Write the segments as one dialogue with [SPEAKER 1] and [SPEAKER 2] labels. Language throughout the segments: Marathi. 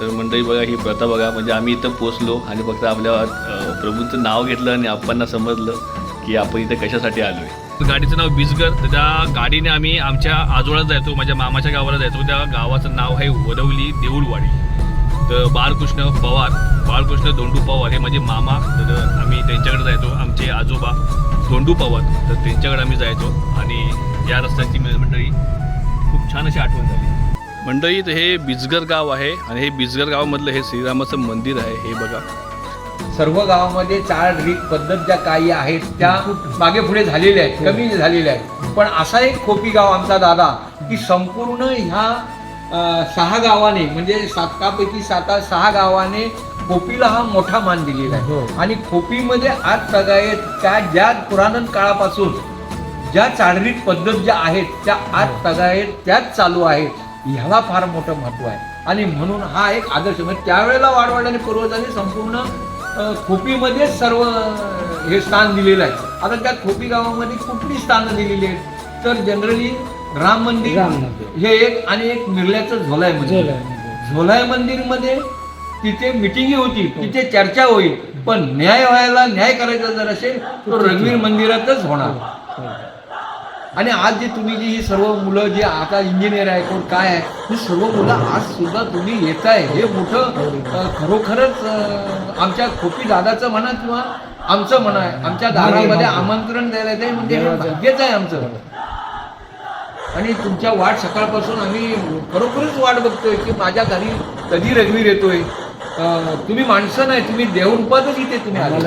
[SPEAKER 1] तर मंडळी बघा ही प्रथा बघा. म्हणजे आम्ही इथं पोचलो आणि फक्त आपल्या प्रभूंचं नाव घेतलं आणि आप्पांना समजलं की आपण इथं कशासाठी आलो आहे गाडीचं नाव बिजगर. तर त्या गाडीने आम्ही आमच्या आजोळात जायचो माझ्या मामाच्या गावाला जायचो. त्या गावाचं नाव आहे वडवली देऊळवाडी. तर बाळकृष्ण पवार बाळकृष्ण धोंडू पवार हे माझे मामा. तर आम्ही त्यांच्याकडे जायचो. आमचे आजोबा धोंडू पवार. तर त्यांच्याकडे आम्ही जायचो आणि या रस्त्याची मंडळी खूप छान अशी आठवण झाली. मंडळी तर हे बिजगर गाव आहे आणि हे बिजगर गावामधलं हे श्रीरामाचं मंदिर आहे हे बघा.
[SPEAKER 2] सर्व गावामध्ये चाळ रीत पद्धत ज्या काही आहेत त्या मागे पुढे झालेल्या आहेत कमी झालेल्या आहेत. पण असा एक खोपी गाव आमचा दादा की संपूर्ण ह्या सहा गावाने म्हणजे सातकापैकी सात सहा गावाने खोपीला हा मोठा मान दिलेला आहे. आणि खोपीमध्ये आज सगळे त्या ज्या पुराण काळापासून ज्या चाळरीत पद्धत ज्या आहेत त्या आज तगायत त्याच चालू आहेत. ह्याला फार मोठं महत्त्व आहे. आणि म्हणून हा एक आदर्श म्हणजे त्यावेळेला वाडवडिलांनी पूर्वजांनी संपूर्ण खोपीमध्ये सर्व हे स्थान दिलेलं आहे. आता त्या खोपी गावामध्ये कुठली स्थानं दिलेली आहेत? तर जनरली राम मंदिर
[SPEAKER 3] राम मंदिर.
[SPEAKER 2] हे एक आणि एक मिरल्याचं झोलाय मंदिर. झोलाय मंदिरमध्ये तिथे मिटिंगी होती तिथे चर्चा होईल. पण न्याय व्हायला न्याय करायचा जर असेल तो रघुवीर मंदिरातच होणार. आणि आज जे तुम्ही जी ही सर्व मुलं जे आता इंजिनियर आहे कोण काय आहे ही सर्व मुलं आज सुद्धा तुम्ही येत आहे हे मोठं खरोखरच आमच्या खोपी दादाचं म्हणा किंवा आमचं म्हणा आमच्या दारामध्ये आमंत्रण द्यायला येते म्हणजे हे भाग्यच आहे आमचं. आणि तुमच्या वाट सकाळपासून आम्ही खरोखरच वाट बघतोय की माझ्या घरी कधी रघुवीर येतोय. तुम्ही माणसं नाही तुम्ही देवरूपातच इथे तुम्ही आला.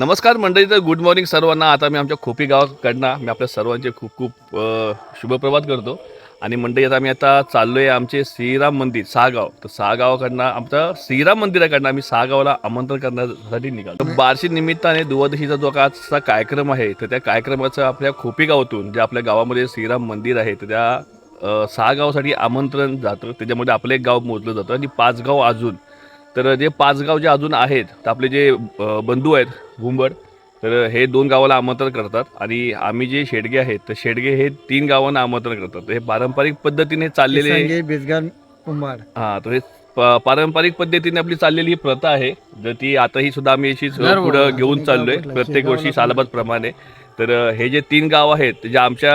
[SPEAKER 1] नमस्कार मंडळी तर गुड मॉर्निंग सर्वांना. आता मी आमच्या खोपी गावाकडनं मी आपल्या सर्वांचे खूप खूप शुभप्रभात करतो. आणि मंडळी आता आम्ही आता चाललो आहे आमचे श्रीराम मंदिर सहागाव. तर सहागावाकडनं आमचं श्रीराम मंदिराकडनं आम्ही सहागावला आमंत्रण करण्यासाठी निघालो. तर बारशी निमित्ताने दुवादशीचा जो का आजचा कार्यक्रम आहे तर त्या कार्यक्रमाचं आपल्या खोपी गावातून जे आपल्या गावामध्ये श्रीराम मंदिर आहे तर त्या सहा गावासाठी आमंत्रण जातं. त्याच्यामध्ये आपलं एक गाव मोजलं जातं. आणि पाच गाव अजून तर जे पाच गाव जे अजून आहेत तर आपले जे बंधू आहेत भुंबड तर हे दोन गावाला आमंत्रण करतात. आणि आम्ही जे शेडगे आहेत तर शेडगे हे तीन गावांना आमंत्रण करतात. हे पारंपरिक पद्धतीने चाललेले
[SPEAKER 3] कुंभार
[SPEAKER 1] हां तर हे प- पारंपरिक पद्धतीने आपली चाललेली ही प्रथा आहे. तर ती आता ही सुद्धा आम्ही अशीच
[SPEAKER 3] दरवर्षी
[SPEAKER 1] पुढं घेऊन चाललोय प्रत्येक वर्षी सालाबाद प्रमाणे. तर हे जे तीन गाव आहेत जे आमच्या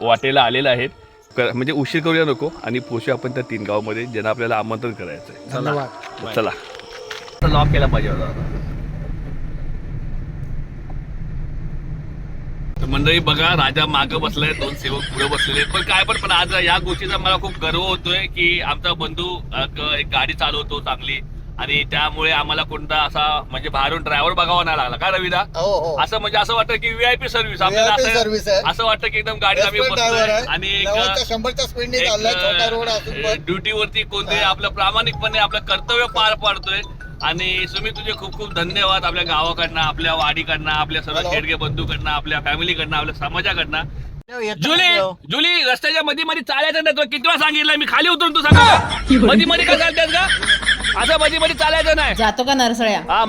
[SPEAKER 1] वाटेला आलेले आहेत म्हणजे उशीर करूया नको. आणि पोचू आपण त्या तीन गावामध्ये ज्यांना आपल्याला आमंत्रण करायचं आहे
[SPEAKER 3] धन्यवाद.
[SPEAKER 1] चला. लॉक केला पाहिजे होता. मंडळी बघा राजा मागं बसलाय दोन सेवक पुढे बसलेले. पण काय पण पण आज या गोष्टीचा मला खूप गर्व होतोय की आमचा बंधू एक गाडी चालवतो चांगली. आणि त्यामुळे आम्हाला कोणता असा म्हणजे बाहेरून ड्रायव्हर बघावा नाही लागला. का रविदा
[SPEAKER 4] हो हो.
[SPEAKER 1] असं म्हणजे असं वाटतं की व्हीआयपी सर्व्हिस
[SPEAKER 4] VIP
[SPEAKER 1] आपल्याला
[SPEAKER 4] service आहे.
[SPEAKER 1] असं असं वाटतं की एकदम गाडीत आम्ही
[SPEAKER 4] Expert driver
[SPEAKER 1] बसतोय
[SPEAKER 4] आहे.
[SPEAKER 1] आणि एक,
[SPEAKER 4] नव्वदच्या शंभरच्या स्पीडने चाललाय छोटा रोड असून
[SPEAKER 1] एक
[SPEAKER 4] पण.
[SPEAKER 1] ड्युटीवरती कोणते आपलं प्रामाणिकपणे आपलं कर्तव्य पार पाडतोय. आणि सुमित तुझे खूप खूप धन्यवाद आपल्या गावाकडनं आपल्या वाडीकडनं आपल्या सर्व
[SPEAKER 4] Hello.
[SPEAKER 1] खेडगे बंधूकडनं आपल्या फॅमिलीकडनं आपल्या समाजाकडनं. जुली. जुली रस्त्याच्या मध्ये मध्ये चालायचं नाही तुला किती वेळा सांगितलं मी खाली उतरून तू सांगा. मध्ये मध्ये का चालतेस का? असं मध्ये मध्ये चालायचं नाही.
[SPEAKER 5] जातो का नरसळ्या?
[SPEAKER 1] हा.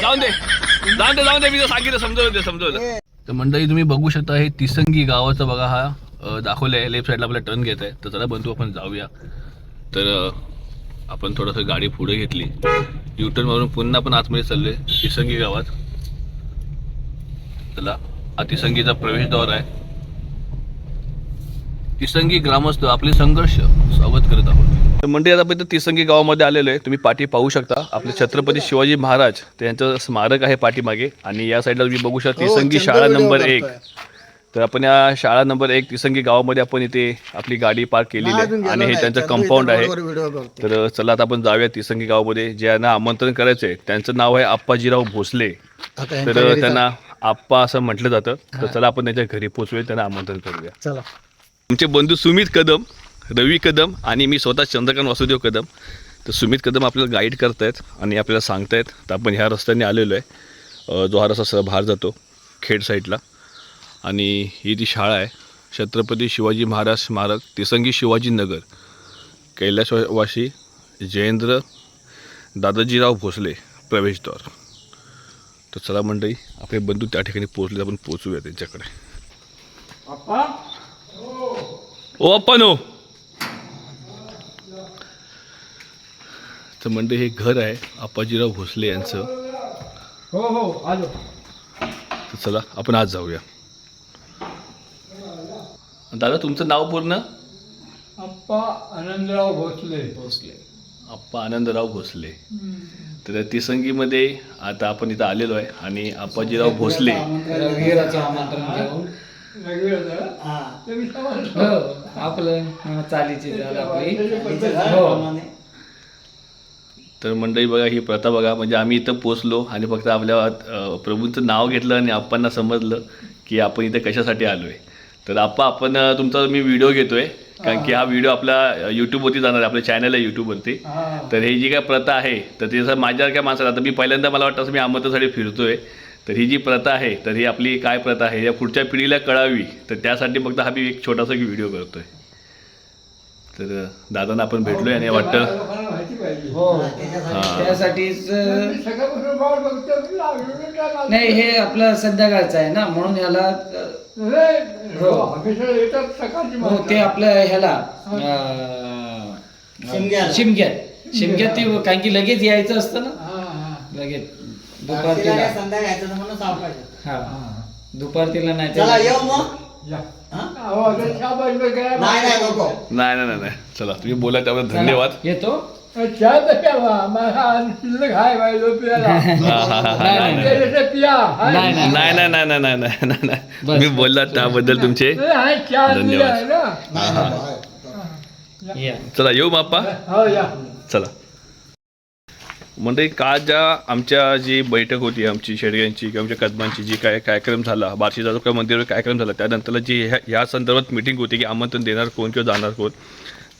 [SPEAKER 1] जाऊन दे. जाऊन दे जाऊन दे मी तर सांगितलं समजवलं ते समजवलं. तर मंडळी तुम्ही बघू शकता हे तिसंगी गावाचं बघा हा दाखवलं आहे लेफ्ट साईडला आपला टर्न घेत आहे तर चला बंधू आपण जाऊया. तर आपण थोडंसं गाडी पुढे घेतली. युटर्न मारून पुन्हा आपण आतमध्ये चाललोय तिसंगी गावात. चला हा तिसंगीचा प्रवेशद्वार आहे. तिसंगी ग्रामस्थ आपले संघर्ष स्वागत करत आहोत. तर मंडळी आता आपण तिसंगी गावामध्ये आलेलो आहे. तुम्ही पाठी पाहू शकता. आपले छत्रपती शिवाजी महाराज त्यांचं स्मारक आहे पाठीमागे. आणि या साईडला तुम्ही बघू शकता
[SPEAKER 4] हो,
[SPEAKER 1] तिसंगी शाळा नंबर एक. तर आपण या शाळा नंबर एक तिसंगी गावामध्ये आपण इथे आपली गाडी पार्क केलेली आहे. आणि हे. त्यांचं कंपाऊंड आहे. तर चला आता आपण जाऊया तिसंगी गावामध्ये. ज्यांना आमंत्रण करायचं आहे त्यांचं नाव आहे आप्पाजीराव भोसले. तर त्यांना आप्पा असं म्हटलं जातं. तर चला आपण त्यांच्या घरी पोचूया त्यांना आमंत्रण करूया.
[SPEAKER 3] चला.
[SPEAKER 1] तुमचे बंधू सुमित कदम रवी कदम आणि मी स्वतः चंद्रकांत वासुदेव कदम. तर सुमित कदम आपल्याला गाईड करतायत आणि आपल्याला सांगतायत. तर आपण ह्या रस्त्याने आलेलो आहे जो हा रस्ता बाहेर जातो खेड साईडला आणि ही ती शाळा आहे छत्रपती शिवाजी महाराज स्मारक तिसंगी शिवाजी नगर कैलासवासी जयेंद्र दादाजीराव भोसले प्रवेशद्वार. तर चला मंडळी आपले बंधू त्या ठिकाणी पोहोचले आपण पोहोचूया त्यांच्याकडे. ओ अप्पा नो तर मंडळी हे घर आहे आप्पाजीराव भोसले यांचं.
[SPEAKER 2] हो हो आलो.
[SPEAKER 1] तर चला आपण आज जाऊया. दादा तुमचं नाव पूर्ण?
[SPEAKER 2] आप्पा आनंदराव भोसले.
[SPEAKER 1] भोसले. आप्पा आनंदराव भोसले. तर तिसंगीमध्ये आता आपण इथं आलेलो आहे आणि आप्पाजीराव भोसले.
[SPEAKER 3] आमंत्रण हो. आपलं हा, चालीची चाल आपली. हो.
[SPEAKER 1] तर मंडळी बघा ही प्रथा बघा. म्हणजे आम्ही इथं पोचलो आणि फक्त आपल्या प्रभूंचं नाव घेतलं आणि आप्पांना समजलं की आपण इथं कशासाठी आलो आहे तर आप्पा आपण तुमचा मी व्हिडिओ घेतोय. कारण की हा. व्हिडिओ आपला यूट्यूबवरती जाणार आहे. आपल्या चॅनल आहे यूट्यूबवरती तर ही जी काय प्रथा आहे तर ते जसं माझ्या काय माणसाला आता मी पहिल्यांदा मला वाटतं असं मी आमंत्रणासाठी फिरतोय. तर ही जी प्रथा आहे तर ही आपली काय प्रथा आहे? या पुढच्या पिढीला कळावी. तर त्यासाठी फक्त हा मी एक छोटासा व्हिडिओ करतोय. तर दादांना आपण भेटलोय आणि वाटत
[SPEAKER 3] हो, त्यासाठीच नाही हे आपलं संध्याकाळचं आहे ना म्हणून ह्याला
[SPEAKER 2] हो,
[SPEAKER 3] हो ते आपलं ह्याला शिमग्यात. शिमग्यात ते कारण की लगेच यायचं असतं ना. लगेच.
[SPEAKER 4] दुपार तिला
[SPEAKER 3] हा.
[SPEAKER 4] दुपार तिला
[SPEAKER 2] नाही
[SPEAKER 4] हा? नाही नाही नको
[SPEAKER 1] नाही नाही नाही नाही चला तुम्ही बोला त्याबद्दल धन्यवाद
[SPEAKER 3] येतो
[SPEAKER 1] हा, हा, हा, हा,
[SPEAKER 3] नाही,
[SPEAKER 1] नाही,
[SPEAKER 3] नाही.
[SPEAKER 1] नाही.
[SPEAKER 3] नाही, नाही.
[SPEAKER 1] तुम्ही. बोललात त्याबद्दल तुमचे धन्यवाद.
[SPEAKER 3] या
[SPEAKER 1] चला येऊ बाप्पा
[SPEAKER 2] हो या
[SPEAKER 1] चला म्हणजे काल ज्या आमच्या जी बैठक होती आमची शेडग्यांची किंवा आमच्या कदमांची जी काय कार्यक्रम झाला बार्शी तालुका मंदिरावर कार्यक्रम झाला त्यानंतरला जी ह्या ह्या संदर्भात मिटिंग होती की आमंत्रण देणार कोण किंवा जाणार कोण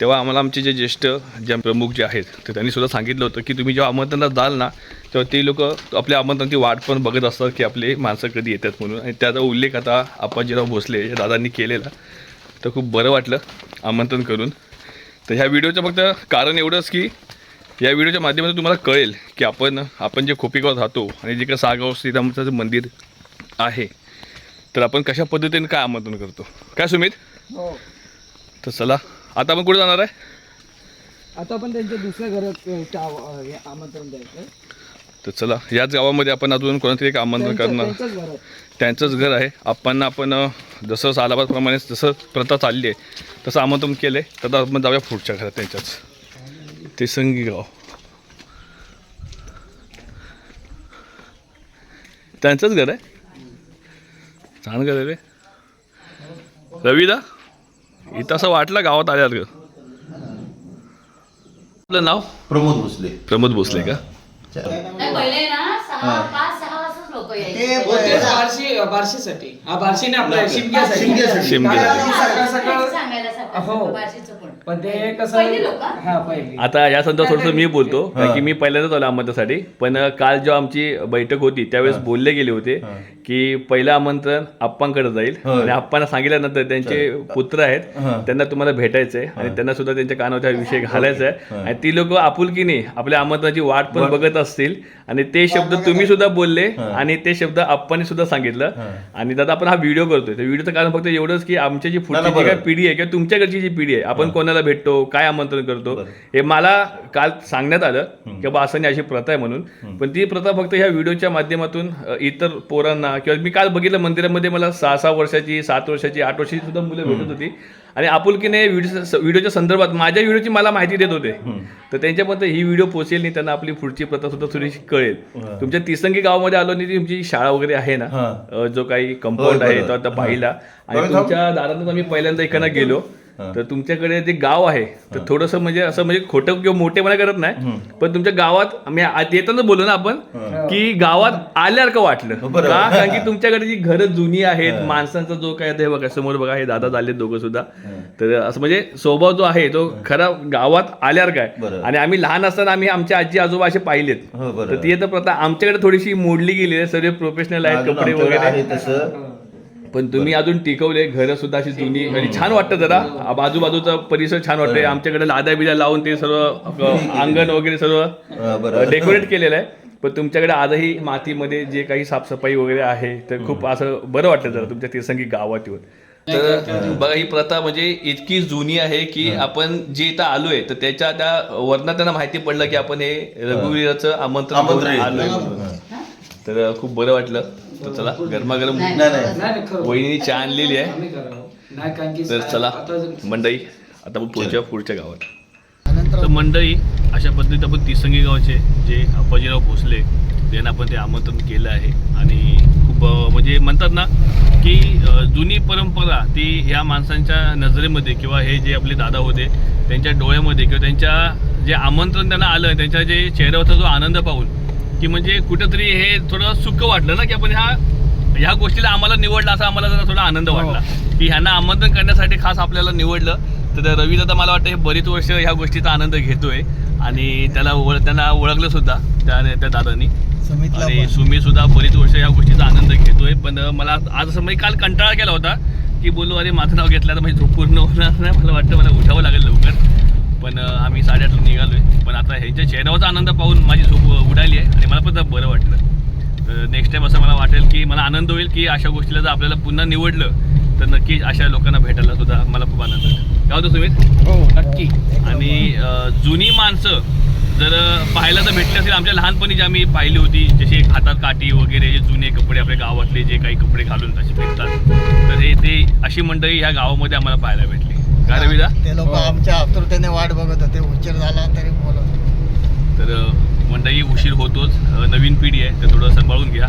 [SPEAKER 1] तेव्हा आम्हाला आमचे जे ज्येष्ठ जे प्रमुख जे आहेत तर त्यांनी सुद्धा सांगितलं होतं की तुम्ही जेव्हा आमंत्रणात जाल ना तेव्हा ते लोक आपल्या आमंत्रणाची वाट पण बघत असतात की आपले माणसं कधी येतात म्हणून. आणि त्याचा उल्लेख आता आप्पाजीराव भोसले या दादांनी केलेला. तर खूप बरं वाटलं आमंत्रण करून. तर ह्या व्हिडिओचं फक्त कारण एवढंच की या व्हिडिओच्या माध्यमातून तुम्हाला कळेल की आपण आपण जे खोपेगावात राहतो आणि जे काही सागाव जे मंदिर आहे तर आपण कशा पद्धतीने काय आमंत्रण करतो? काय सुमित?
[SPEAKER 3] हो.
[SPEAKER 1] तर चला आता आपण कुठे जाणार आहे?
[SPEAKER 3] आता आपण त्यांच्या दुसऱ्या घरात आमंत्रण द्यायचं
[SPEAKER 1] तर चला याच गावामध्ये आपण अजून कोणातरी एक आमंत्रण करणार. त्यांचंच घर आहे. आपण आपण जसं सालाबादप्रमाणे जसं प्रथा चालली आहे तसं आमंत्रण केलं आहे तर आपण जाऊया पुढच्या घरात त्यांच्याच. ते संगी गाव त्यांचंच घर आहे? छान घर आहे रे. रविदा इथं असं वाटलं गावात आल्यावर आपलं नाव?
[SPEAKER 5] प्रमोद भोसले.
[SPEAKER 1] प्रमोद भोसले का?
[SPEAKER 6] नाही पहिले ना सहा पाच सहा वाजताच लोक
[SPEAKER 4] ते
[SPEAKER 6] यायचे
[SPEAKER 3] हो, ते बार्शी बार्शीसाठी. हा बार्शी नाही आपल्या शिमग्यासाठी
[SPEAKER 4] शिमग्यासाठी.
[SPEAKER 1] शिमग्यासाठी.
[SPEAKER 3] कारण सकाळ सकाळ
[SPEAKER 6] सांगायला
[SPEAKER 3] हो.
[SPEAKER 6] सकाळ बार्शीचं पण.
[SPEAKER 3] पण ते कसं
[SPEAKER 6] पहिली लोकं?
[SPEAKER 3] हा पहिली.
[SPEAKER 1] आता या संदर्भात थोडंसं मी बोलतो कारण की मी पहिल्यांदाच आलो आमंत्रणासाठी. पण काल जेव्हा आमची बैठक होती त्यावेळेस बोलले गेले होते की पहिलं आमंत्रण आप्पांकडे जाईल.
[SPEAKER 5] होय.
[SPEAKER 1] आणि आप्पांना सांगितल्यानंतर त्यांचे पुत्र आहेत त्यांना तुम्हाला भेटायचं आहे आणि त्यांना सुद्धा त्यांच्या कानावर हा विषय घालायचा आहे. आणि ती लोक आपुलकीने आपल्या आमंत्रणाची वाट पण बघत असतील. आणि ते शब्द तुम्ही सुद्धा बोलले आणि ते शब्द आप्पांनी सुद्धा सांगितलं. आणि दादा आपण हा व्हिडिओ करतोय. तर व्हिडिओचं कारण फक्त एवढंच की आमची जी पुढची जी काय. पिढी आहे किंवा तुमच्याकडची जी पिढी आहे आपण कोणाला भेटतो काय आमंत्रण करतो हे मला काल सांगण्यात आलं की बा असं नाही अशी प्रथा आहे म्हणून. पण ती प्रथा फक्त ह्या व्हिडिओच्या माध्यमातून इतर पोरांना किंवा मी काल बघितलं मंदिरामध्ये मला सहा सहा वर्षाची सात वर्षाची आठ वर्षाची सुद्धा मुलं भेटत होती. आणि आपुलकीने व्हिडिओ व्हिडिओच्या संदर्भात माझ्या व्हिडिओची मला माहिती देत होते. तर त्यांच्यापर्यंत ही व्हिडिओ पोहोचेल नाही त्यांना आपली पुढची प्रथा सुद्धा थोडीशी कळेल. तुमच्या तिसंगी गावामध्ये आलो आणि तुमची शाळा वगैरे आहे ना? जो काही कंपाऊंड आहे. तो आता पाहिला. आणि. तुमच्या दारातून आम्ही पहिल्यांदा इकडनं गेलो. तर तुमच्याकडे जे गाव आहे तर थोडंसं म्हणजे असं म्हणजे खोटं किंवा मोठेपणा करत नाही पण तुमच्या गावात आम्ही आत येताना बोललो ना आपण की गावात आल्यासारखं वाटलं?
[SPEAKER 5] बरोबर.
[SPEAKER 1] का? कारण की तुमच्याकडे जी घरं जुनी आहेत माणसांचा जो काय ते बघा समोर बघा हे दादा झाले दोघं सुद्धा. तर असं म्हणजे स्वभाव जो आहे तो खरा गावात आल्यावर काय?
[SPEAKER 5] बरोबर.
[SPEAKER 1] आणि आम्ही लहान असताना आम्ही आमचे आजी आजोबा असे पाहिलेत.
[SPEAKER 5] हो.
[SPEAKER 1] तर ती आता प्रथा आमच्याकडे थोडीशी मोडली गेली आहे सर्व प्रोफेशनल आहेत कपडे वगैरे.
[SPEAKER 5] आहे
[SPEAKER 1] पण तुम्ही अजून टिकवले घर सुद्धा अशी जुनी आणि छान वाटतं जरा. बाजूबाजूचा परिसर छान वाटतोय. आमच्याकडे लाद्या बिद्या लावून ते सर्व अंगण वगैरे सर्व
[SPEAKER 5] हा.
[SPEAKER 1] डेकोरेट केलेलं आहे. पण तुमच्याकडे आजही मातीमध्ये जे काही साफसफाई वगैरे आहे तर खूप असं बरं वाटलं जरा तुमच्या तिरसंगी गावात येऊन तर बघा ही प्रथा म्हणजे इतकी जुनी आहे की आपण जे इथं आलोय तर त्याच्या त्या वरनं त्यांना माहिती पडलं की आपण हे रघुवीराचं आमंत्रण आलोय. तर खूप बरं वाटलं. तर चला गरमागरम वहिनी चहा आणलेली आहे.
[SPEAKER 3] आम्ही करावं नाही कारण की
[SPEAKER 1] तर चला मंडई आता आपण पुढच्या पुढच्या गावात. तर मंडई अशा पद्धतीत आपण तिसंगी गावचे जे अप्पाजीराव भोसले त्यांना आपण ते आमंत्रण केलं आहे. आणि खूप म्हणजे म्हणतात ना की जुनी परंपरा ती ह्या माणसांच्या नजरेमध्ये किंवा हे जे आपले दादा होते त्यांच्या डोळ्यामध्ये किंवा त्यांच्या जे आमंत्रण त्यांना आलं त्यांच्या जे चेहऱ्यावरचा जो आनंद पाहून की म्हणजे कुठंतरी हे थोडं सुख वाटलं ना की आपण ह्या ह्या गोष्टीला आम्हाला निवडलं असा आम्हाला जरा थोडा आनंद वाटला. की ह्यांना आमंत्रण करण्यासाठी खास आपल्याला निवडलं. तर रवी दादा मला वाटतं हे बरीच वर्ष ह्या गोष्टीचा आनंद घेतोय. आणि त्याला ओळ त्यांना ओळखलं सुद्धा त्या त्या दादानी. आणि सुमी सुद्धा बरीच वर्ष या गोष्टीचा आनंद घेतोय. पण मला आज असं म्हणजे काल कंटाळा केला होता की बोलू अरे माझं नाव घेतलं तर म्हणजे झोप पूर्ण होणार नाही. मला वाटतं मला उठावं लागेल लवकर. पण आम्ही साडेआठला निघालोय. पण आता ह्यांच्या चेहऱ्यावरचा आनंद पाहून माझी झोप उडाली आहे आणि मला पण बरं वाटलं. तर नेक्स्ट टाइम असं मला वाटेल की मला आनंद होईल की अशा गोष्टीला जर आपल्याला पुन्हा निवडलं तर नक्की अशा लोकांना भेटायला सुद्धा मला खूप आनंद होईल. काय होतं सुमित.
[SPEAKER 3] हो नक्की.
[SPEAKER 1] आणि जुनी माणसं जर पाहायला तर भेटली असेल आमच्या लहानपणी जी आम्ही पाहिली होती. जसे हातात काठी वगैरे जे जुने कपडे आपल्या गावातले जे काही कपडे घालून असे भेटतात. तर हे ते अशी मंडळी ह्या गावामध्ये आम्हाला पाहायला भेटली. काय
[SPEAKER 4] ते लोक आमच्या आतुरतेने वाट बघत होते उशीर झाला तरी बोलत.
[SPEAKER 1] तर अं, मंडळी उशीर होतोच. नवीन पिढी आहे तर थोडं सांभाळून घ्या.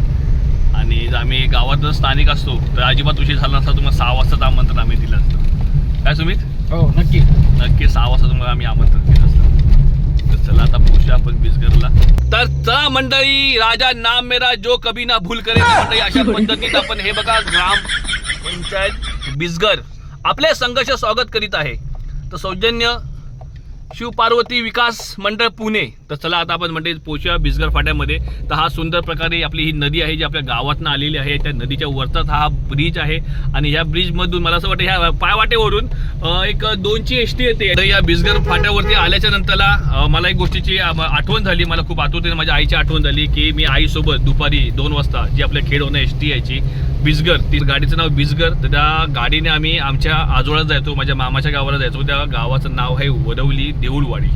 [SPEAKER 1] आणि जर आम्ही गावात जर स्थानिक असतो तर अजिबात उशीर झाला नसता तुम्हाला सहा वाजताच आमंत्रण आम्ही दिलं असतं. काय सुमित?
[SPEAKER 3] हो नक्की.
[SPEAKER 1] नक्की सहा वाजता तुम्हाला आम्ही आमंत्रण केलं असतं. तर चला आता पोहोचूया आपण बिसगरला तर चला मंडळी राजा नाम मेरा जो कभी ना भूल करे मंडळी अशा पद्धतीत आपण हे बघा ग्राम पंचायत बिसगर आपले संघर्ष स्वागत करीत आहे. तर सौजन्य शिवपार्वती विकास मंडळ पुणे तर चला आता आपण म्हणजे पोचूया बिसगर फाट्यामध्ये. तर हा सुंदर प्रकारे आपली ही नदी आहे जी आपल्या गावातनं आलेली आहे. त्या नदीच्या वरचाच हा ब्रिज आहे. आणि ह्या ब्रिजमधून मला असं वाटतं ह्या पायवाटेवरून एक दोनची एस टी येते. तर या बिसगर फाट्यावरती आल्याच्या नंतरला मला एक गोष्टीची आठवण झाली. मला खूप आठवते माझ्या आईची आठवण झाली की मी आईसोबत दुपारी दोन वाजता जी आपल्या खेडवनं एस टी यायची बिसगर ती गाडीचं नाव बिजगर. तर त्या गाडीने आम्ही आमच्या आजोळ्यात जायचो माझ्या मामाच्या गावाला जायचो. त्या गावाचं नाव आहे वडवली देऊळवाडी.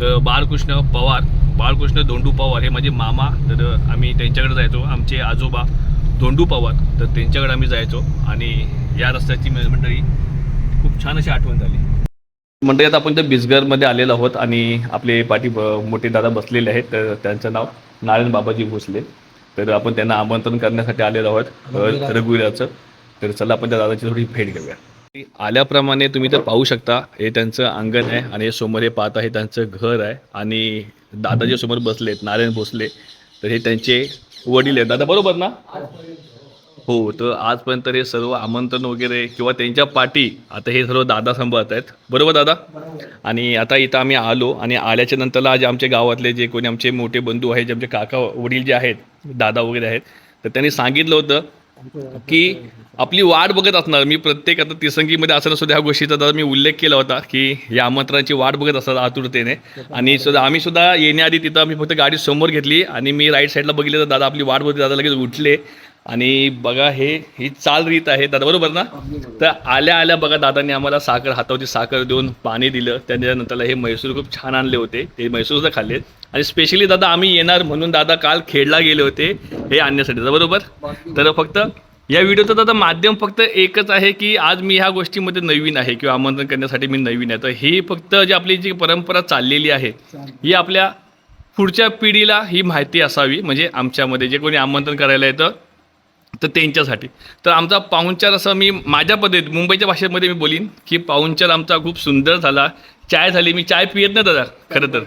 [SPEAKER 1] तर बाळकृष्ण पवार बाळकृष्ण धोंडू पवार हे माझे मामा तर आम्ही त्यांच्याकडे जायचो. आमचे आजोबा धोंडू पवार तर त्यांच्याकडे आम्ही जायचो आणि या रस्त्याची मंडळी खूप छान अशी आठवण झाली. मंडळी आता आपण त्या बिसगरमध्ये आलेलो आहोत आणि आपले पाठी मोठे दादा बसलेले आहेत. तर त्यांचं नाव नारायण बाबाजी भोसले. तर आपण त्यांना आमंत्रण करण्यासाठी आलेलो आहोत रघुवीराचं. तर चला आपण त्या दादाची थोडी भेट घेऊया. आल्याप्रमाणे तुम्ही तर पाहू शकता हे त्यांचं अंगण आहे आणि हे समोर हे पाहता हे त्यांचं घर आहे आणि दादा जे समोर बसलेत नारायण भोसले. तर हे त्यांचे वडील आहेत. दादा बरोबर ना? हो तर आजपर्यंत हे सर्व आमंत्रण वगैरे किंवा त्यांच्या पाठी आता हे सर्व दादा सांभाळत आहेत. बरोबर दादा? आणि आता इथं आम्ही आलो आणि आल्याच्या नंतरला आज आमच्या गावातले जे कोणी आमचे मोठे बंधू आहेत जे आमचे काका वडील जे आहेत दादा वगैरे आहेत तर त्यांनी सांगितलं होतं की आपली वाट बघत असणार. मी प्रत्येक आता तिसंगीमध्ये असताना सुद्धा ह्या गोष्टीचा दादा मी उल्लेख केला होता की या आमंत्रणाची वाट बघत असतात आतुरतेने. आणि सुद्धा आम्ही सुद्धा येण्याआधी तिथं आम्ही फक्त गाडी समोर घेतली आणि मी राईट साईडला बघितलं तर दादा आपली वाट बघते दादा लगेच उठले. आणि बघा हे ही चाल रीत आहे. दादा बरोबर ना? तर आल्या आल्या बघा दादांनी आम्हाला साखर हातावरती साखर देऊन पाणी दिलं. त्याच्यानंतरला हे म्हैसूर खूप छान आणले होते. ते म्हैसूर सुद्धा खाल्लेत. आणि स्पेशली दादा आम्ही येणार म्हणून दादा काल खेडला गेले होते हे आणण्यासाठी बरोबर? तर फक्त या व्हिडिओचं दादा माध्यम फक्त एकच आहे की आज मी ह्या गोष्टीमध्ये नवीन आहे किंवा आमंत्रण करण्यासाठी मी नवीन आहे. तर ही फक्त जी आपली जी परंपरा चाललेली आहे ही आपल्या पुढच्या पिढीला ही माहिती असावी. म्हणजे आमच्यामध्ये जे कोणी आमंत्रण करायला येतं तर त्यांच्यासाठी. तर आमचा पाहुणचार असं मी माझ्या पद्धतीत मुंबईच्या भाषेमध्ये मी बोलीन की पाहुणचार आमचा खूप सुंदर झाला. चाय झाली मी चाय पियत नाही दादा खरं तर.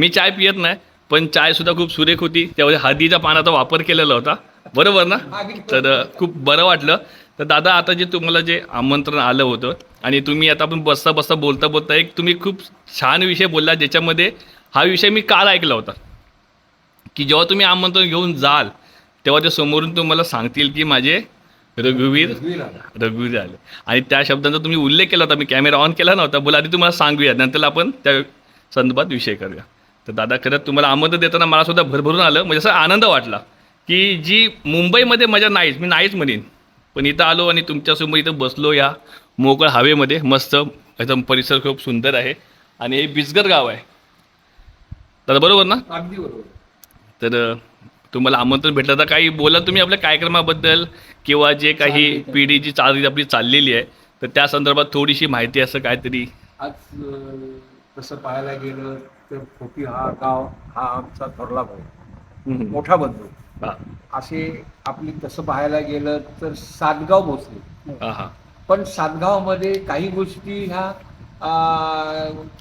[SPEAKER 1] मी चाय पियत नाही पण चायसुद्धा खूप सुरेख होती. त्यामध्ये हळदीच्या पानाचा वापर केलेला होता. बरोबर ना? तर खूप बरं वाटलं. तर दादा आता जे तुम्हाला जे आमंत्रण आलं होतं आणि तुम्ही आता आपण बसता बसता बोलता बोलता एक तुम्ही खूप छान विषय बोलला ज्याच्यामध्ये हा विषय मी काल ऐकला होता. की जेव्हा तुम्ही आमंत्रण घेऊन जाल तेव्हा ते समोरून तुम्हाला सांगतील की माझे रघुवीर रघुवीर आले. आणि त्या शब्दांचा तुम्ही उल्लेख केला होता मी कॅमेरा ऑन केला नव्हता. बोला आधी तुम्हाला सांगूया नंतर आपण त्या संदर्भात विषय करूया. तर दादा खरंच तुम्हाला आमंत्रण देताना मला सुद्धा भरभरून आलं. म्हणजे असा आनंद वाटला की जी मुंबईमध्ये मजा नाहीच मी नाहीच म्हणेन. पण इथं आलो आणि तुमच्यासमोर इथं बसलो या मोकळ हवेमध्ये मस्त एकदम परिसर खूप सुंदर आहे. आणि हे बिसगर गाव आहे. दादा बरोबर ना?
[SPEAKER 2] अगदी बरोबर.
[SPEAKER 1] तर तुम्हाला आमंत्रण भेटलं तर काही बोला तुम्ही आपल्या कार्यक्रमाबद्दल किंवा जे काही पिढी जी चाल आपली चाललेली आहे. तर त्या संदर्भात थोडीशी माहिती असं काहीतरी
[SPEAKER 2] आज तसं पाहायला गेलं तर खोपी हा गाव हा आमचा थोरला भाऊ. मोठा बंधू. असे आपली तसं पाहायला गेलं तर सातगाव भोसले. पण सातगावमध्ये काही गोष्टी ह्या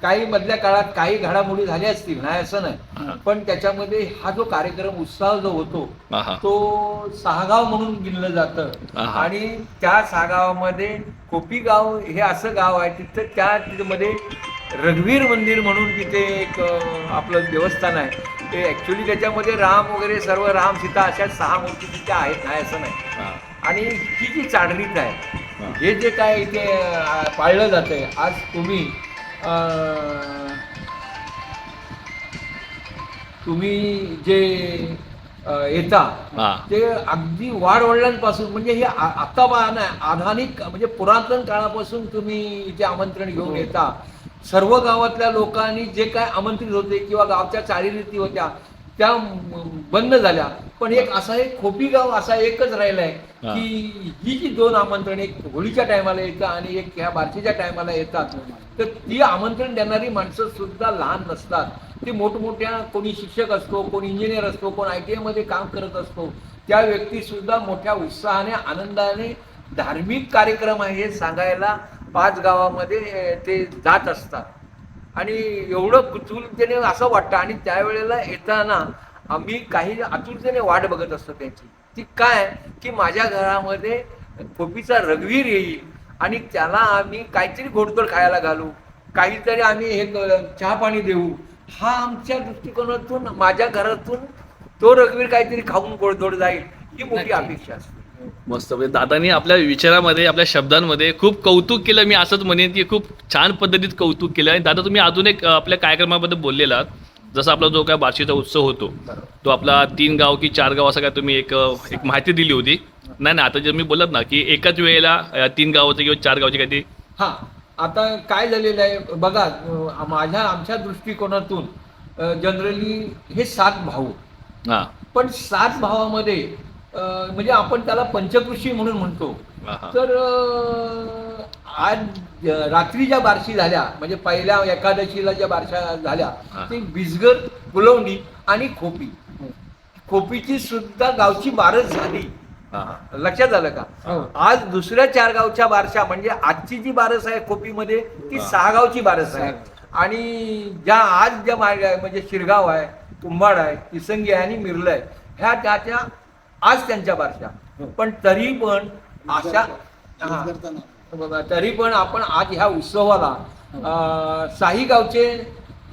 [SPEAKER 2] काही मधल्या काळात काही घडामोडी झाल्या असतील नाही असं. नाही. पण त्याच्यामध्ये हा जो कार्यक्रम उत्साह जो होतो तो सहागाव म्हणून गिनलं जातं. आणि त्या सहागावामध्ये कोपी गाव हे असं गाव आहे तिथं त्या तिथे रघुवीर मंदिर म्हणून तिथे एक आपलं देवस्थान आहे. ते ॲक्च्युली त्याच्यामध्ये राम वगैरे सर्व राम सीता अशा सहा मूर्ती तिथे आहेत. नाही असं नाही.
[SPEAKER 1] हा.
[SPEAKER 2] आणि ही जी चाडरीत आहे
[SPEAKER 1] हा.
[SPEAKER 2] हे जे काय इथे पाळलं जातंय आज तुम्ही तुम्ही जे येता
[SPEAKER 1] हा.
[SPEAKER 2] ते अगदी वाडवडिलांपासून म्हणजे हे आता आधुनिक म्हणजे पुरातन काळापासून तुम्ही इथे आमंत्रण घेऊन येता. सर्व गावातल्या लोकांनी जे काय आमंत्रित होते किंवा गावच्या चालीरीती होत्या त्या बंद झाल्या. पण एक असा एक खोपी गाव असा एकच राहिलाय
[SPEAKER 1] हा.
[SPEAKER 2] की ही जी दोन आमंत्रण एक होळीच्या टायमाला येतं आणि एक ह्या बारशीच्या टायमाला येतात. तर ती आमंत्रण देणारी माणसं सुद्धा लहान नसतात. ती मोठमोठ्या कोणी शिक्षक असतो कोणी इंजिनियर असतो कोण आय टी आयमध्ये काम करत असतो त्या व्यक्ती सुद्धा मोठ्या उत्साहाने आनंदाने धार्मिक कार्यक्रम आहे हे सांगायला पाच गावामध्ये ते जात असतात. आणि एवढं कुतूहलतेने असं वाटतं आणि त्यावेळेला येताना आम्ही काही आतुरतेने वाट बघत असतो त्यांची. ती काय? की माझ्या घरामध्ये खोपीचा रघुवीर येईल आणि त्याला आम्ही काहीतरी गोडधोड खायला घालू काहीतरी आम्ही हे चहा पाणी देऊ. हा आमच्या दृष्टिकोनातून माझ्या घरातून तो रघुवीर काहीतरी खाऊन गोडधोड जाईल ही मोठी. अपेक्षा असते.
[SPEAKER 1] मस्त. म्हणजे दादानी आपल्या विचारामध्ये आपल्या शब्दांमध्ये खूप कौतुक केलं. मी असंच म्हणेन की खूप छान पद्धतीत कौतुक केलं. आणि दादा तुम्ही अजून एक आपल्या कार्यक्रमाबद्दल बोललेला. आहात जसा आपला जो काय बार्शीचा उत्सव होतो तो आपला तीन गाव की चार गाव असं काय तुम्ही एक एक माहिती दिली होती. नाही नाही आता जे मी बोलत ना की एकाच वेळेला तीन गावाचं किंवा चार गावची काहीतरी
[SPEAKER 2] हा. आता काय झालेलं आहे? बघा माझ्या आमच्या दृष्टिकोनातून जनरली हे सात भाऊ.
[SPEAKER 1] हां.
[SPEAKER 2] पण सात भावामध्ये म्हणजे आपण त्याला पंचकृषी म्हणून म्हणतो. तर आज रात्री ज्या बारशी झाल्या म्हणजे पहिल्या एकादशीला ज्या बारशा झाल्या. ते बिजगर फुलवणी आणि खोपी. खोपीची सुद्धा गावची बारस झाली. लक्षात आलं का?
[SPEAKER 3] हो.
[SPEAKER 2] आज दुसऱ्या चार गावच्या बारशा म्हणजे आजची जी बारस आहे कोपीमध्ये ती. सहा गावची बारस आहे. आणि ज्या आज ज्या मा- म्हणजे शिरगाव आहे कुंभाड आहे किसंगी आहे आणि मिरलं आहे ह्या त्याच्या आज त्यांच्या बारशा. पण तरी पण अशा हा. तरी पण आपण आज ह्या उत्सवाला अं, साही गावचे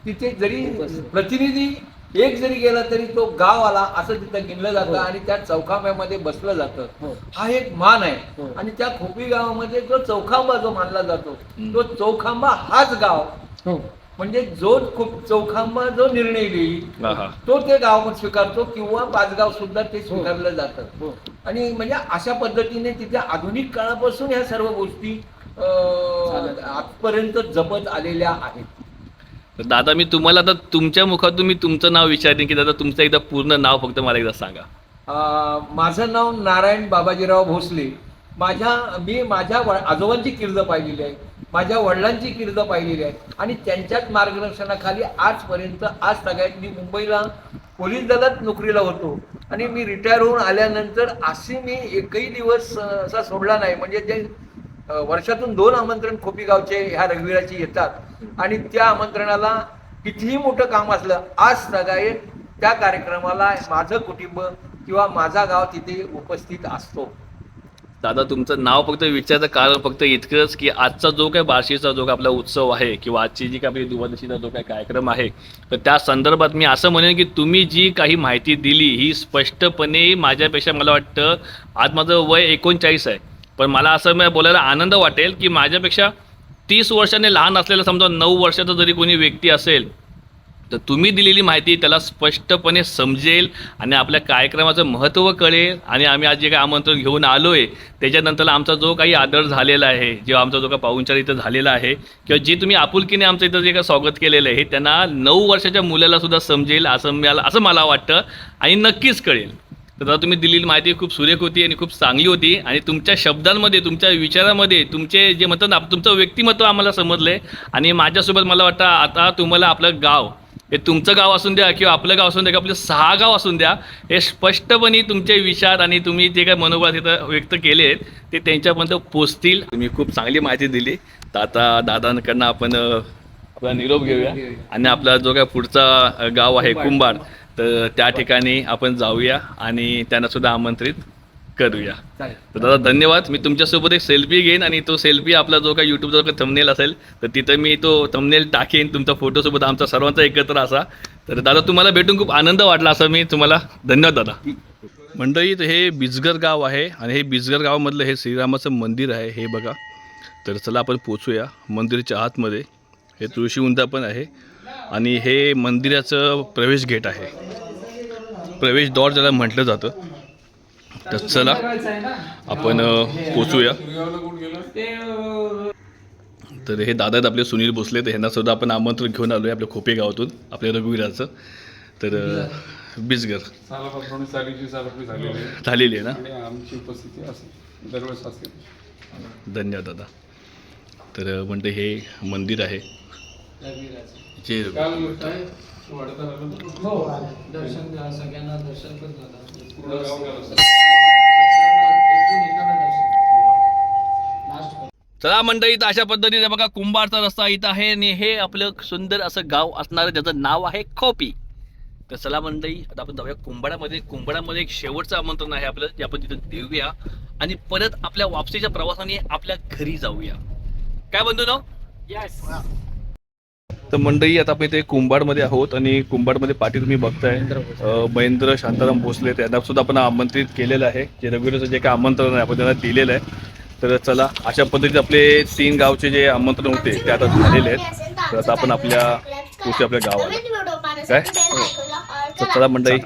[SPEAKER 2] तिथे जरी प्रतिनिधी एक जरी गेला तरी तो गाव आला असं तिथं गिनलं जातं आणि त्या चौखांब्यामध्ये बसलं जातं.
[SPEAKER 3] हो.
[SPEAKER 2] हा एक मान आहे.
[SPEAKER 3] हो.
[SPEAKER 2] आणि त्या खोपी गावामध्ये जो चौखांबा जो मानला जातो. तो चौखांबा हाच गाव
[SPEAKER 3] हो.
[SPEAKER 2] म्हणजे जो खूप चौखांबा जो निर्णय घेईल
[SPEAKER 1] हां हां.
[SPEAKER 2] तो ते गाव स्वीकारतो किंवा पाचगाव सुद्धा ते स्वीकारलं जातं.
[SPEAKER 3] हो.
[SPEAKER 2] आणि म्हणजे अशा पद्धतीने तिथे आधुनिक काळापासून ह्या सर्व गोष्टी अं, आजपर्यंत जपत आलेल्या आहेत.
[SPEAKER 1] दादा मी तुम्हाला आता तुमच्या मुखातून मी तुमचं नाव विचारेन की दादा तुमचं एकदा पूर्ण नाव फक्त मला एकदा सांगा.
[SPEAKER 2] अं, माझं नाव नारायण बाबाजीराव भोसले. माझ्या मी माझ्या व आजोबांची कीर्द पाहिलेली आहे. माझ्या वडिलांची कीर्द पाहिलेली आहे. आणि त्यांच्याच मार्गदर्शनाखाली आजपर्यंत आज सगळ्यात मी मुंबईला पोलीस दलात नोकरीला होतो. आणि मी रिटायर होऊन आल्यानंतर असे मी एकही दिवस असा सोडला नाही. म्हणजे ते वर्षातून दोन आमंत्रण खोपी गावचे ह्या रघुवीराची येतात. आणि त्या आमंत्रणाला कितीही मोठं काम असलं आज सगळे त्या कार्यक्रमाला माझं कुटुंब किंवा माझा गाव तिथे उपस्थित असतो.
[SPEAKER 1] दादा तुमचं नाव फक्त विचारायचं कारण फक्त इतकंच की आजचा जो काय बार्शीचा जो काय आपला उत्सव आहे किंवा आजची जी काही आपली जो काय कार्यक्रम आहे तर त्या संदर्भात मी असं म्हणेन की तुम्ही जी काही माहिती दिली ही स्पष्टपणे माझ्यापेक्षा मला वाटतं आज माझं वय एकोणचाळीस आहे. पण मला असं बोलायला आनंद वाटेल की माझ्यापेक्षा तीस वर्षाने लहान असलेला समजा नऊ वर्षाचा जरी कोणी व्यक्ती असेल तर तुम्ही दिलेली माहिती त्याला स्पष्टपणे समजेल आणि आपल्या कार्यक्रमाचं महत्त्व कळेल. आणि आम्ही आज जे काही आमंत्रण घेऊन आलो आहे त्याच्यानंतर आमचा जो काही आदर झालेला आहे जेव्हा आमचा जो काही पाहुणचार इथं झालेला आहे किंवा जे तुम्ही आपुलकीने आमचं इथं जे काही स्वागत केलेलं आहे हे त्यांना नऊ वर्षाच्या मुलाला सुद्धा समजेल असं मला असं मला वाटतं आणि नक्कीच कळेल. तर दादा तुम्ही दिलेली माहिती खूप सुरेख होती आणि खूप चांगली होती आणि तुमच्या शब्दांमध्ये तुमच्या विचारामध्ये तुमचे जे म्हणतात ना तुमचं व्यक्तिमत्व आम्हाला समजलं आहे आणि माझ्यासोबत मला वाटतं आता तुम्हाला आपलं गाव हे तुमचं गाव असून द्या किंवा आपलं गाव असून द्या किंवा आपलं सहा गाव असून द्या हे स्पष्टपणे तुमचे विचार आणि तुम्ही जे काही मनोभाव तिथं व्यक्त केले आहेत ते त्यांच्यापर्यंत पोचतील. तुम्ही खूप चांगली माहिती दिली. तर आता दादांकडनं आपण आपला निरोप घेऊया. आणि आपला जो काय पुढचा गाव आहे कुंभार तर त्या ठिकाणी आपण जाऊया आणि त्यांना सुद्धा आमंत्रित करूया. तर दादा धन्यवाद. मी तुमच्यासोबत एक सेल्फी घेईन आणि तो सेल्फी आपला जो काही यूट्यूबचा काही थंबनेल असेल तर तिथं मी तो थंबनेल टाकेन. तुमचा फोटोसोबत आमचा सर्वांचा एकत्र असा. तर दादा तुम्हाला भेटून खूप आनंद वाटला असं मी तुम्हाला धन्यवाद दादा. मंडळी हे बिजगर गाव आहे आणि हे बिजगर गावामधलं हे श्रीरामाचं मंदिर आहे हे बघा. तर चला आपण पोचूया मंदिरच्या आतमध्ये. हे तुळशी उंदा पण आहे आणि हे मंदिराचं प्रवेश गेट आहे. प्रवेश द्वार ज्याला म्हटलं जातं. तर चला आपण पोचूया. तर हे दादा आहेत आपले सुनील भोसले. तर ह्यांना सुद्धा आपण आमंत्रण घेऊन आलो आहे आपल्या खोपे गावातून आपल्या रघुवीराचं. तर बिजगर.
[SPEAKER 5] झालेली आहे
[SPEAKER 1] झालेली आहे ना?
[SPEAKER 5] आणि आमची उपस्थिती असेल दरवेळेस असते
[SPEAKER 1] धन्यवाद दादा. तर अ, म्हणजे हे मंदिर आहे. जे
[SPEAKER 3] हो दर्शन सगळ्यांना दर्शन पण
[SPEAKER 1] चला मंडळी तर अशा पद्धतीने बघा कुंभारचा रस्ता इथं आहे आणि हे आपलं सुंदर असं गाव असणारं ज्याचं नाव आहे खोपी. तर चला मंडळी आता आपण जाऊया कुंभारामध्ये. कुंभारामध्ये एक शेवटचं आमंत्रण आहे आपलं जे आपण तिथं देऊया. आणि परत आपल्या वापसीच्या प्रवासाने आपल्या घरी जाऊया. काय बंधू ना तर मंडळी आता आपण इथे कुंभाडमध्ये आहोत आणि कुंभाडमध्ये पाठी तुम्ही बघताय. महेंद्र शांताराम भोसले त्यांना सुद्धा आपण आमंत्रित केलेलं आहे. जे रघुवीरचं जे काय आमंत्रण आहे आपण त्यांना दिलेलं आहे. तर चला अशा पद्धतीचे आपले तीन गावचे जे आमंत्रण होते ते आता झालेले आहेत. तर आता आपण आपल्या पुढच्या आपल्या गावाला. काय? हो. तर चला मंडळी